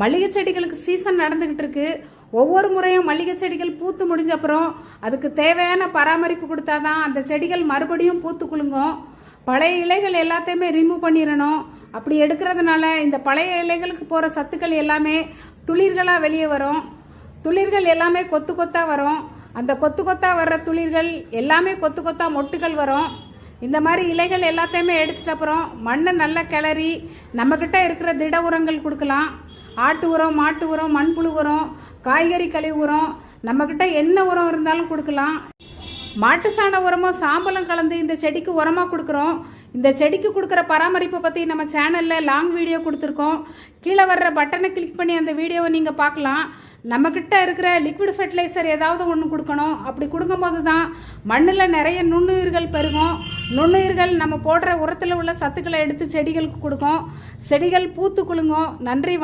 மல்லிகை செடிகளுக்கு சீசன் நடந்துக்கிட்டு இருக்கு ஒவ்வொரு முறையும் மல்லிகை செடிகள் பூத்து முடிஞ்ச அப்புறம் அதுக்கு தேவையான பராமரிப்பு கொடுத்தாதான் அந்த செடிகள் மறுபடியும் பூத்து குலுங்கும். பழைய இலைகள் எல்லாத்தையுமே ரிமூவ் பண்ணிடணும். அப்படி எடுக்கிறதுனால இந்த பழைய இலைகளுக்கு போகிற சத்துக்கள் எல்லாமே துளிர்களாக வெளியே வரும். துளிர்கள் எல்லாமே கொத்து கொத்தாக வரும். அந்த கொத்து கொத்தாக வர்ற துளிர்கள் எல்லாமே கொத்து கொத்தாக மொட்டுகள் வரும். இந்த மாதிரி இலைகள் எல்லாத்தையுமே எடுத்துட்ட அப்புறம் மண்ணை நல்லா கிளறி நம்மக்கிட்ட இருக்கிற திட உரங்கள் கொடுக்கலாம். ஆட்டு உரம் மாட்டு உரம் மண்புழு உரம் காய்கறி கழிவு உரம் நம்மக்கிட்ட என்ன உரம் இருந்தாலும் கொடுக்கலாம். மாட்டு சாண உரமும் சாம்பலும் கலந்து இந்த செடிக்கு உரமாக கொடுக்குறோம். இந்த செடிக்கு கொடுக்குற பராமரிப்பை பற்றி நம்ம சேனலில் லாங் வீடியோ கொடுத்துருக்கோம். கீழே வர்ற பட்டனை கிளிக் பண்ணி அந்த வீடியோவை நீங்கள் பார்க்கலாம். நம்மக்கிட்ட இருக்கிற லிக்விட் ஃபெர்டிலைசர் ஏதாவது ஒன்று கொடுக்கணும். அப்படி கொடுக்கும்போது தான் மண்ணில் நிறைய நுண்ணுயிர்கள் பெருகும். நுண்ணுயிர்கள் நம்ம போடுற உரத்தில் உள்ள சத்துக்களை எடுத்து செடிகளுக்கு கொடுக்கும். செடிகள் பூத்து குலுங்கும். நன்றி